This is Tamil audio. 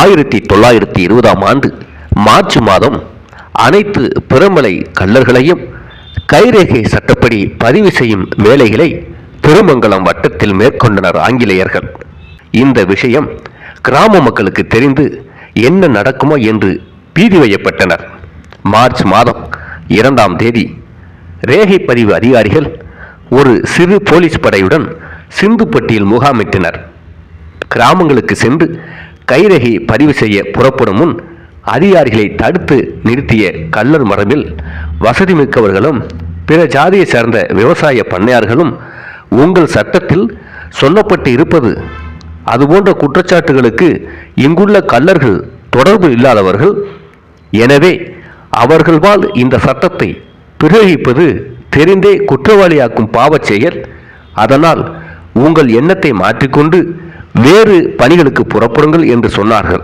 ஆயிரத்தி தொள்ளாயிரத்தி இருபதாம் ஆண்டு மார்ச் மாதம் அனைத்து பிறமலை கல்லர்களையும் கைரேகை சட்டப்படி பதிவு செய்யும் வேலைகளை திருமங்கலம் வட்டத்தில் மேற்கொண்டனர் ஆங்கிலேயர்கள். இந்த விஷயம் கிராம மக்களுக்கு தெரிந்து என்ன நடக்குமோ என்று பீதி வையப்பட்டனர். மார்ச் மாதம் இரண்டாம் தேதி ரேகை பதிவு அதிகாரிகள் ஒரு சிறு போலீஸ் படையுடன் சிந்துப்பட்டியில் முகாமிட்டனர். கிராமங்களுக்கு சென்று கைரேகை பதிவு செய்ய புறப்படும் முன் அதிகாரிகளை தடுத்து நிறுத்திய கல்லர் மரபில் வசதி மிக்கவர்களும் பிற ஜாதியை சேர்ந்த விவசாய பண்ணையார்களும் உங்கள் சட்டத்தில் சொல்லப்பட்டு இருப்பது அதுபோன்ற குற்றச்சாட்டுகளுக்கு இங்குள்ள கல்லர்கள் தொடர்பு இல்லாதவர்கள் எனவே அவர்கள்வால் இந்த சட்டத்தை பிரயோகிப்பது தெரிந்தே குற்றவாளியாக்கும் பாவச் செயல். அதனால் உங்கள் எண்ணத்தை மாற்றிக்கொண்டு வேறு பணிகளுக்கு புறப்படுங்கள் என்று சொன்னார்கள்.